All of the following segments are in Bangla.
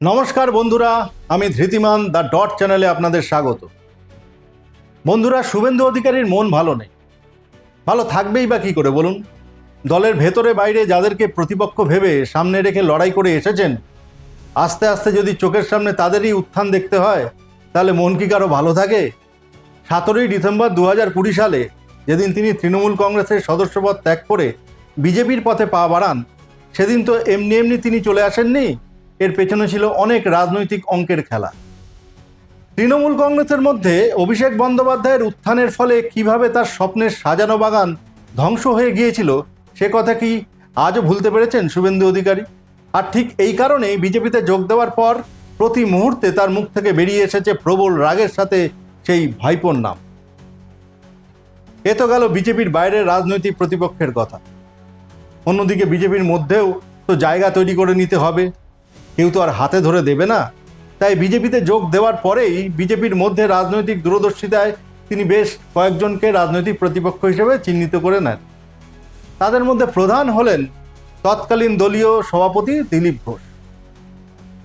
নমস্কার বন্ধুরা, আমি ধৃতিমান দ্য ডট চ্যানেলে আপনাদের স্বাগত। বন্ধুরা, শুভেন্দু অধিকারীর মন ভালো নেই। ভালো থাকবেই বা কী করে বলুন? দলের ভেতরে বাইরে যাদেরকে প্রতিপক্ষ ভেবে সামনে রেখে লড়াই করে এসেছেন, আস্তে আস্তে যদি চোখের সামনে তাদেরই উত্থান দেখতে হয়, তাহলে মন কি কারও ভালো থাকে? সতেরোই ডিসেম্বর দু কুড়ি সালে যেদিন তিনি তৃণমূল কংগ্রেসের সদস্যপদ ত্যাগ করে বিজেপির পথে পা বাড়ান, সেদিন তো এমনি এমনি তিনি চলে আসেননি? এর পেছনে ছিল অনেক রাজনৈতিক অঙ্কের খেলা। তৃণমূল কংগ্রেসের মধ্যে অভিষেক বন্দ্যোপাধ্যায়ের উত্থানের ফলে কীভাবে তার স্বপ্নের সাজানো বাগান ধ্বংস হয়ে গিয়েছিল, সে কথা কি আজও ভুলতে পেরেছেন শুভেন্দু অধিকারী? আর ঠিক এই কারণেই বিজেপিতে যোগ দেওয়ার পর প্রতি মুহূর্তে তার মুখ থেকে বেরিয়ে এসেছে প্রবল রাগের সাথে সেই ভাইপোর নাম। এ তো গেল বিজেপির বাইরের রাজনৈতিক প্রতিপক্ষের কথা। অন্যদিকে বিজেপির মধ্যেও তো জায়গা তৈরি করে নিতে হবে। কেউ তো আর হাতে ধরে দেবে না। তাই বিজেপিতে যোগ দেওয়ার পরেই বিজেপির মধ্যে রাজনৈতিক দূরদর্শিতায় তিনি বেশ কয়েকজনকে রাজনৈতিক প্রতিপক্ষ হিসেবে চিহ্নিত করে নেন। তাদের মধ্যে প্রধান হলেন তৎকালীন দলীয় সভাপতি দিলীপ ঘোষ।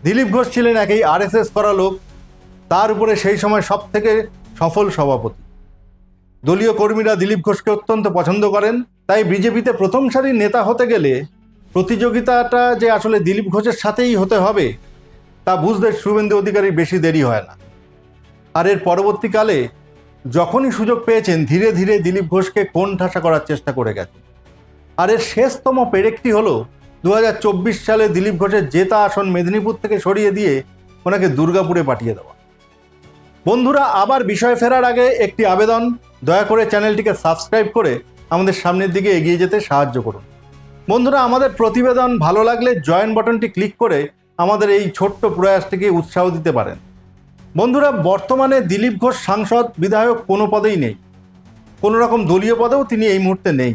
দিলীপ ঘোষ ছিলেন একই আরএসএস করা লোক, তার উপরে সেই সময় সব থেকে সফল সভাপতি। দলীয় কর্মীরা দিলীপ ঘোষকে অত্যন্ত পছন্দ করেন, তাই বিজেপিতে প্রথম সারির নেতা হতে গেলে প্রতিযোগিতাটা যে আসলে দিলীপ ঘোষের সাথেই হতে হবে, তা বুঝতে শুভেন্দু অধিকারী বেশি দেরি হয় না। আর এর পরবর্তীকালে যখনই সুযোগ পেয়েছেন, ধীরে ধীরে দিলীপ ঘোষকে কোণ ঠাসা করার চেষ্টা করে গেছে আর এর শেষতম পেরেকটি হলো দু হাজার চব্বিশ সালে দিলীপ ঘোষের জেতা আসন মেদিনীপুর থেকে সরিয়ে দিয়ে ওনাকে দুর্গাপুরে পাঠিয়ে দেওয়া। বন্ধুরা, আবার বিষয় ফেরার আগে একটি আবেদন। দয়া করে চ্যানেলটিকে সাবস্ক্রাইব করে আমাদের সামনের দিকে এগিয়ে যেতে সাহায্য করুন। বন্ধুরা, আমাদের প্রতিবেদন ভালো লাগলে জয়েন বাটনটি ক্লিক করে আমাদের এই ছোট্ট প্রয়াসটিকে উৎসাহ দিতে পারেন। বন্ধুরা, বর্তমানে দিলীপ ঘোষ সাংসদ, বিধায়ক কোনো পদেই নেই। কোনো রকম দলীয় পদেও তিনি এই মুহূর্তে নেই।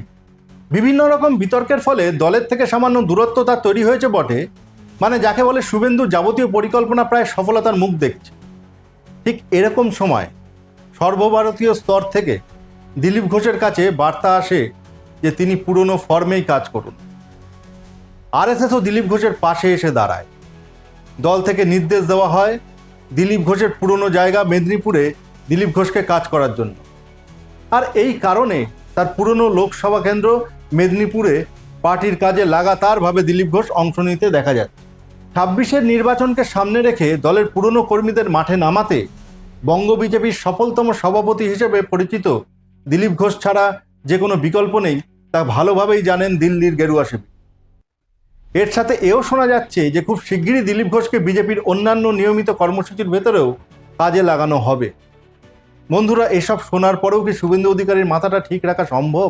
বিভিন্ন রকম বিতর্কের ফলে দলের থেকে সামান্য দূরত্ব তার তৈরি হয়েছে বটে মানে যাকে বলে শুভেন্দু যাবতীয় পরিকল্পনা প্রায় সফলতার মুখ দেখছে। ঠিক এরকম সময় সর্বভারতীয় স্তর থেকে দিলীপ ঘোষের কাছে বার্তা আসে যে তিনি পুরনো ফর্মেই কাজ করুন। আরএসএসও দিলীপ ঘোষের পাশে এসে দাঁড়ায়। দল থেকে নির্দেশ দেওয়া হয় দিলীপ ঘোষের পুরনো জায়গা মেদিনীপুরে দিলীপ ঘোষকে কাজ করার জন্য। আর এই কারণে তার পুরনো লোকসভা কেন্দ্র মেদিনীপুরে পার্টির কাজে লাগাতারভাবে দিলীপ ঘোষ অংশ নিতে দেখা যাচ্ছে ছাব্বিশের নির্বাচনকে সামনে রেখে দলের পুরনো কর্মীদের মাঠে নামাতে বঙ্গ বিজেপির সফলতম সভাপতি হিসেবে পরিচিত দিলীপ ঘোষ ছাড়া যে কোনো বিকল্প নেই। তা ভালোভাবেই জানেন দিল্লির গেরুয়া শিবির এর সাথে এও শোনা যাচ্ছে যে খুব শিগগিরই দিলীপ ঘোষকে বিজেপির অন্যান্য নিয়মিত কর্মসূচির ভেতরেও কাজে লাগানো হবে। বন্ধুরা, এসব শোনার পরেও কি শুভেন্দু অধিকারীর মাথাটা ঠিক রাখা সম্ভব?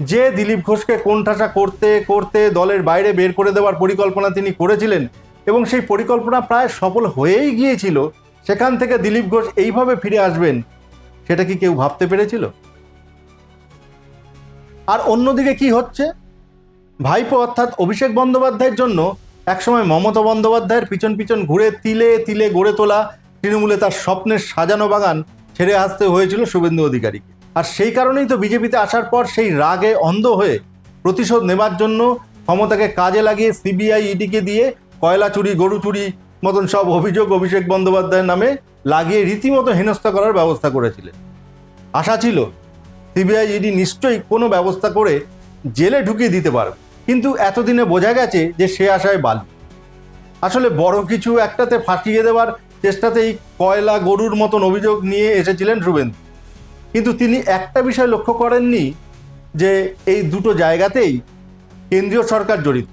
যে দিলীপ ঘোষকে কোণঠাসা করতে করতে দলের বাইরে বের করে দেওয়ার পরিকল্পনা তিনি করেছিলেন এবং সেই পরিকল্পনা প্রায় সফল হয়েই গিয়েছিল, সেখান থেকে দিলীপ ঘোষ এইভাবে ফিরে আসবেন, সেটা কি কেউ ভাবতে পেরেছিল? আর অন্যদিকে কি হচ্ছে? ভাইপো অর্থাৎ অভিষেক বন্দ্যোপাধ্যায়ের জন্য একসময় মমতা বন্দ্যোপাধ্যায়ের পিছন পিছন ঘুরে তিলে তিলে গড়ে তোলা তৃণমূলে তার স্বপ্নের সাজানো বাগান ছেড়ে আসতে হয়েছিল শুভেন্দু অধিকারীকে। আর সেই কারণেই তো বিজেপিতে আসার পর সেই রাগে অন্ধ হয়ে প্রতিশোধ নেবার জন্য ক্ষমতাকে কাজে লাগিয়ে সিবিআই ইডিকে দিয়ে কয়লা চুরি, গরু চুরি মতন সব অভিযোগ অভিষেক বন্দ্যোপাধ্যায়ের নামে লাগিয়ে রীতিমতো হেনস্থা করার ব্যবস্থা করেছিলেন। আশা ছিল সিবিআই, ইডি নিশ্চয়ই কোনো ব্যবস্থা করে জেলে ঢুকিয়ে দিতে পারবে। কিন্তু এতদিনে বোঝা গেছে যে সে আশায় বালি। আসলে বড় কিছু একটাতে ফাঁসিয়ে দেওয়ার চেষ্টাতেই কয়লা গরুর মতন অভিযোগ নিয়ে এসেছিলেন শুভেন্দু কিন্তু তিনি একটা বিষয় লক্ষ্য করেননি যে এই দুটো জায়গাতেই কেন্দ্রীয় সরকার জড়িত।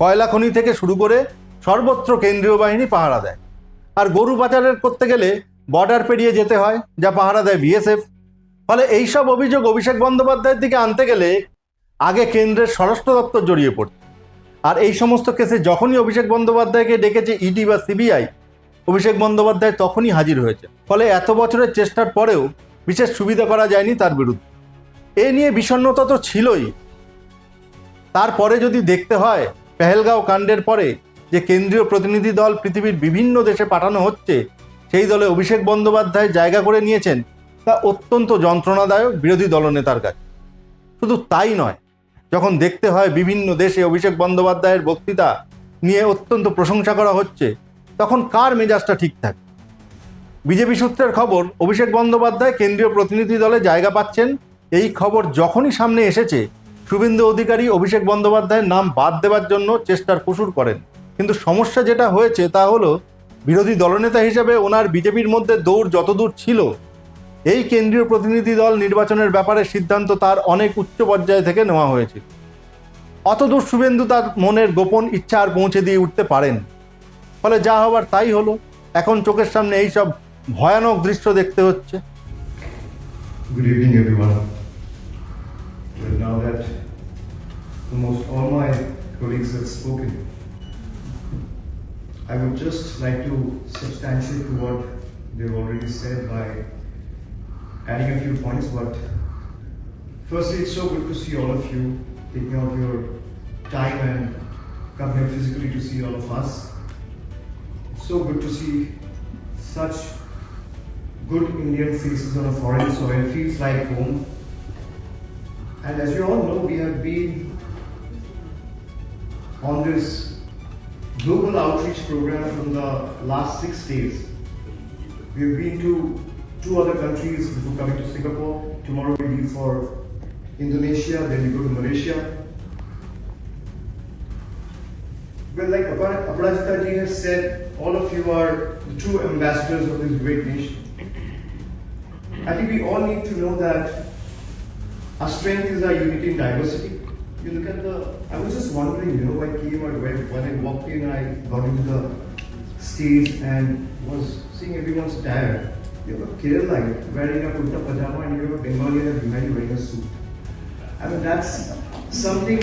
কয়লা খনি থেকে শুরু করে সর্বত্র কেন্দ্রীয় বাহিনী পাহারা দেয়। আর গরু পাচারের করতে গেলে বর্ডার পেরিয়ে যেতে হয়, যা পাহারা দেয় বিএসএফ। ফলে এইসব অভিযোগ অভিষেক বন্দ্যোপাধ্যায়ের দিকে আনতে গেলে আগে কেন্দ্রের স্বরাষ্ট্র দপ্তর জড়িয়ে পড়ত। আর এই সমস্ত কেসে যখনই অভিষেক বন্দ্যোপাধ্যায়কে ডেকেছে ইডি বা সিবিআই অভিষেক বন্দ্যোপাধ্যায় তখনই হাজির হয়েছে। ফলে এত বছরের চেষ্টার পরেও বিশেষ সুবিধা করা যায়নি তার বিরুদ্ধে। এ নিয়ে বিষণ্ণতা তো ছিলই। তারপরে যদি দেখতে হয়, পেহেলগাঁও কাণ্ডের পরে যে কেন্দ্রীয় প্রতিনিধি দল পৃথিবীর বিভিন্ন দেশে পাঠানো হচ্ছে, সেই দলে অভিষেক বন্দ্যোপাধ্যায় জায়গা করে নিয়েছেন তা অত্যন্ত যন্ত্রণাদায়ক বিরোধী দলনেতার কাছে। শুধু তাই নয়, যখন দেখতে হয় বিভিন্ন দেশে অভিষেক বন্দ্যোপাধ্যায়ের বক্তৃতা নিয়ে অত্যন্ত প্রশংসা করা হচ্ছে, তখন কার মেজাজটা ঠিক থাকে? বিজেপি সূত্রের খবর, অভিষেক বন্দ্যোপাধ্যায় কেন্দ্রীয় প্রতিনিধি দলে জায়গা পাচ্ছেন। এই খবর যখনই সামনে এসেছে, শুভেন্দু অধিকারী অভিষেক বন্দ্যোপাধ্যায়ের নাম বাদ দেওয়ার জন্য চেষ্টার কুসুর করেন। কিন্তু সমস্যা যেটা হয়েছে তা হলো, বিরোধী দলনেতা হিসেবে ওনার বিজেপির মধ্যে দৌড় যতদূর ছিল এই কেন্দ্রীয় প্রতিনিধি দল নির্বাচনের ব্যাপারে সিদ্ধান্ত তার অনেক উচ্চ পর্যায় থেকে নেওয়া হয়েছিল অতদূর শুভেন্দু তার মনের গোপন ইচ্ছা আর পৌঁছে দিয়ে উঠতে পারেন। ফলে যা হবার তাই হলো। এখন চোখের সামনে এই সব ভয়ানক দৃশ্য দেখতে হচ্ছে। Adding a few points. But firstly, it's so good to see all of you taking out your time and come here physically to see all of us. It's so good to see such good Indian faces on a foreign soil feels like home. And as you all know, we have been on this global outreach program from the last six days. We've been to two other countries before coming to Singapore. Tomorrow we leave for Indonesia, then we go to Malaysia. Well, like Apar- Aparajita ji has said, all of you are the true ambassadors of this great nation. I think we all need to know that our strength is our unity in diversity. You look at the. I was just wondering, you know, I came or when, when I walked in, I got into the stage and was seeing everyone's attire. You have a Kerala wearing a kurta pajama and you have a Bengali behind you wearing a suit. I mean, that's something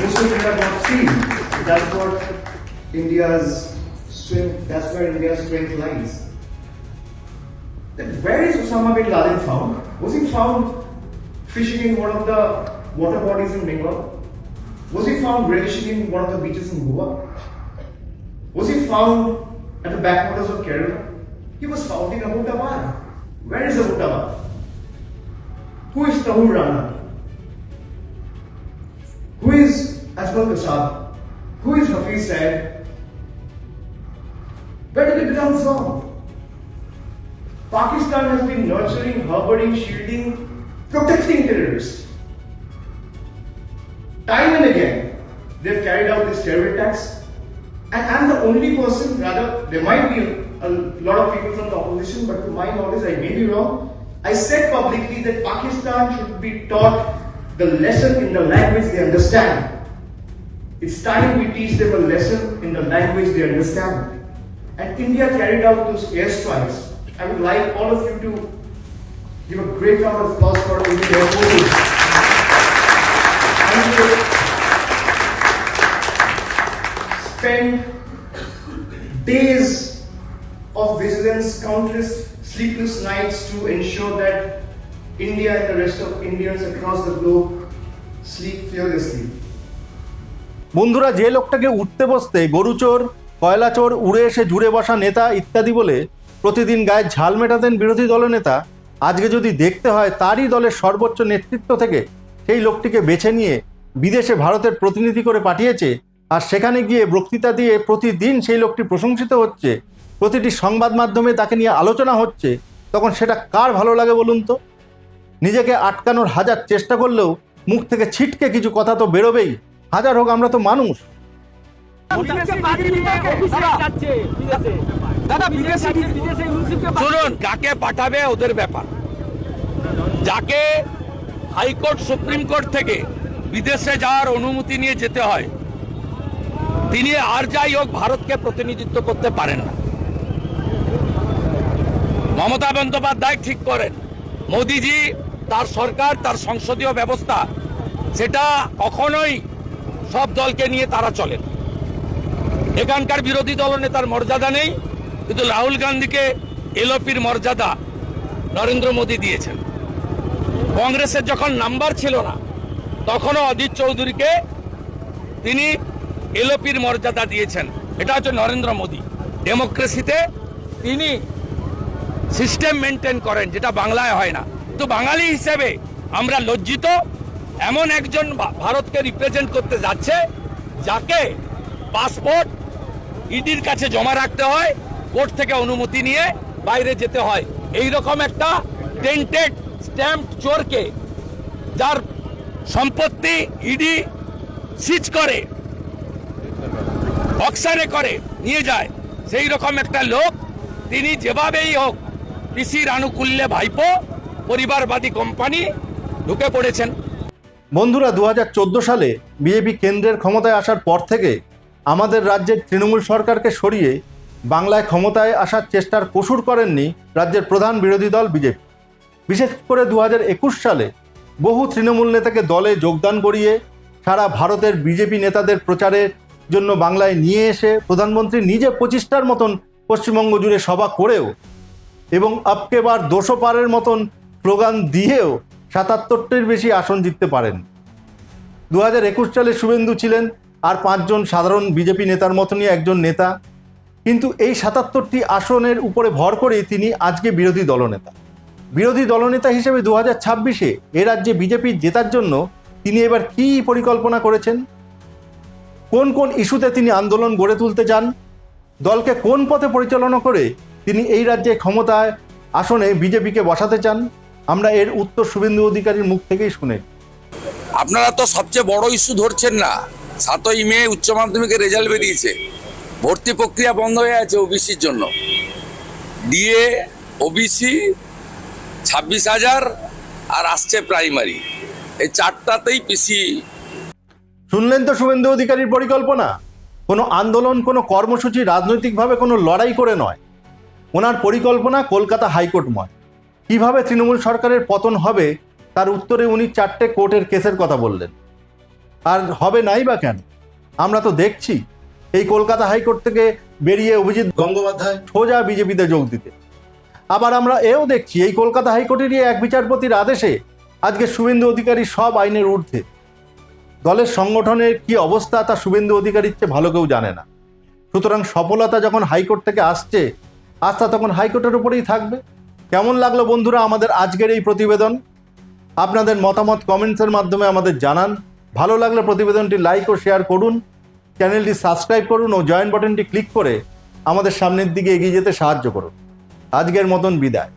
most of you have not seen. That's what India's strength, that's where India's strength lies. Then where is Osama bin Laden found? Was he found fishing in one of the water bodies in Bengal? Was he found relishing in one of the beaches in Goa? Was he found at the backwaters of Kerala? He was found in Abbottabad. Where is Abbottabad? Who is Tahul Rana? Who is Asmal Kasab? Who is Hafiz Said? Where did it come from? Pakistan has been nurturing, harboring, shielding, protecting terrorists. Time and again, they've carried out this terror attacks. And I'm the only person, rather, there might be a lot of people from the opposition, but to my knowledge, I may be wrong. I said publicly that Pakistan should be taught the lesson in the language they understand. It's time we teach them a lesson in the language they understand. And India carried out those airstrikes. I would like all of you to give a great round of applause for Indian Air Forces. And spend days of vigilance, countless sleepless nights to ensure that India and the rest of Indians across the globe sleep fearlessly. বন্ধুরা যে লোকটাকে উঠতে বসতে গরুচোর কয়লাচোর উড়ে এসে জুড়ে বসা নেতা ইত্যাদি বলে প্রতিদিন গায়ে ঝাল মেটাতেন বিরোধী দলনেতা আজকে যদি দেখতে হয় তারই দলের সর্বোচ্চ নেতৃত্ব থেকে সেই লোকটিকে বেছে নিয়ে বিদেশে ভারতের প্রতিনিধি করে পাঠিয়েছে আর সেখানে গিয়ে বক্তৃতা দিয়ে প্রতিদিন সেই লোকটি প্রশংসিত হচ্ছে প্রতিটি সংবাদ মাধ্যমে তাকে নিয়ে আলোচনা হচ্ছে তখন সেটা কার ভালো লাগে বলুন তো? নিজেকে আটকানোর হাজার চেষ্টা করলেও মুখ থেকে ছিটকে কিছু কথা তো বেরোবেই। হাজার হোক আমরা তো মানুষ। শুনুন কাকে পাঠাবে ওদের ব্যাপার। যাকে হাইকোর্ট সুপ্রিম কোর্ট থেকে বিদেশে যাওয়ার অনুমতি নিয়ে যেতে হয় তিনি আর যাই হোক ভারতকে প্রতিনিধিত্ব করতে পারেন না। মমতা বন্দ্যোপাধ্যায় ঠিক করেন। মোদিজি তার সরকার, তার সংসদীয় ব্যবস্থা, সেটা কখনোই সব দলকে নিয়ে তারা চলেন এখানকার বিরোধী দলনেতার মর্যাদা নেই, কিন্তু রাহুল গান্ধীকে এলওপির মর্যাদা নরেন্দ্র মোদী দিয়েছেন। কংগ্রেসের যখন নাম্বার ছিল না, তখনও অজিত চৌধুরীকে তিনি এলওপির মর্যাদা দিয়েছেন। এটা হচ্ছে নরেন্দ্র মোদী। ডেমোক্রেসিতে তিনি সিস্টেম মেনটেন করেন, যেটা বাংলায় হয় না। তো বাঙালি হিসেবে আমরা লজ্জিত, এমন একজন ভারতকে রিপ্রেজেন্ট করতে যাচ্ছে, যাকে পাসপোর্ট ইডির কাছে জমা রাখতে হয়, কোর্ট থেকে অনুমতি নিয়ে বাইরে যেতে হয়। এই রকম একটা টেন্টেড স্ট্যাম্প চোরকে, যার সম্পত্তি ইডি সিজ করে অক্সারে করে, নিয়ে যায়। সেই রকম একটা লোক, তিনি যেভাবেই হোক পিসির আনুকূল্যে ভাইপো, পরিবারবাদী কোম্পানি ঢুকে পড়েছেন। বন্ধুরা দু সালে বিজেপি কেন্দ্রের ক্ষমতায় আসার পর থেকে আমাদের রাজ্যের তৃণমূল সরকারকে সরিয়ে বাংলায় ক্ষমতায় আসার চেষ্টার কসুর করেননি রাজ্যের প্রধান বিরোধী দল বিজেপি। বিশেষ করে দু হাজার একুশ সালে বহু তৃণমূল নেতাকে দলে যোগদান করিয়ে সারা ভারতের বিজেপি নেতাদের প্রচারের জন্য বাংলায় নিয়ে এসে প্রধানমন্ত্রী নিজে পঁচিশটার মতন পশ্চিমবঙ্গ জুড়ে সভা করেও এবং আপকে বার দোষো পারের মতন স্লোগান দিয়েও সাতাত্তরটির বেশি আসন জিততে পারেন। দু হাজার একুশ সালে শুভেন্দু ছিলেন আর পাঁচজন সাধারণ বিজেপি নেতার মতনই একজন নেতা। কিন্তু এই সাতাত্তরটি আসনের উপরে ভর করেই তিনি আজকে বিরোধী দলনেতা। বিরোধী দলনেতা হিসেবে দু হাজার ছাব্বিশে এ রাজ্যে বিজেপি জেতার জন্য তিনি এবার কী পরিকল্পনা করেছেন? কোন কোন ইস্যুতে তিনি আন্দোলন গড়ে তুলতে চান? দলকে কোন পথে পরিচালনা করে তিনি এই রাজ্যে ক্ষমতায় আসনে বিজেপিকে বসাতে চান। আমরা এর উত্তর শুভেন্দু অধিকারীর মুখ থেকেই শুনে। আপনারা তো সবচেয়ে বড় ইস্যু ধরছেন না। সাতই মে উচ্চ মাধ্যমিকের রেজাল্ট বেরিয়েছে। ভর্তি প্রক্রিয়া বন্ধ হয়ে আছে ওবিসির জন্য। ডিএ ওবিসি ছাব্বিশ হাজার আর আসছে প্রাইমারি। এই চারটাতেই পিসি। শুনলেন তো শুভেন্দু অধিকারীর পরিকল্পনা? কোনো আন্দোলন কোনো কর্মসূচি রাজনৈতিকভাবে কোনো লড়াই করে নয়। ওনার পরিকল্পনা কলকাতা হাইকোর্টময় কীভাবে তৃণমূল সরকারের পতন হবে, তার উত্তরে উনি চারটে কোর্টের কেসের কথা বললেন। আর হবে নাই বা কেন? আমরা তো দেখছি। এই কলকাতা হাইকোর্ট থেকে বেরিয়ে অভিজিৎ গঙ্গোপাধ্যায় সোজা বিজেপিতে যোগ দিতে। আবার আমরা এও দেখছি, এই কলকাতা হাইকোর্টেরই এক বিচারপতির আদেশে আজকে শুভেন্দু অধিকারী সব আইনের ঊর্ধ্বে। দলের সংগঠনের কি অবস্থা তা শুভেন্দু অধিকারীর চেয়ে ভালো কেউ জানে না। সুতরাং সফলতা যখন হাইকোর্ট থেকে আসছে আস্থা তখন হাইকোর্টের উপরেই থাকবে। কেমন লাগল বন্ধুরা আমাদের আজকের এই প্রতিবেদন? আপনাদের মতামত কমেন্টসের মাধ্যমে আমাদের জানান। ভালো লাগলে প্রতিবেদনটি লাইক ও শেয়ার করুন। চ্যানেলটি সাবস্ক্রাইব করুন ও জয়েন বাটনটি ক্লিক করে আমাদের সামনের দিকে এগিয়ে যেতে সাহায্য করুন। আজকের মতন বিদায়।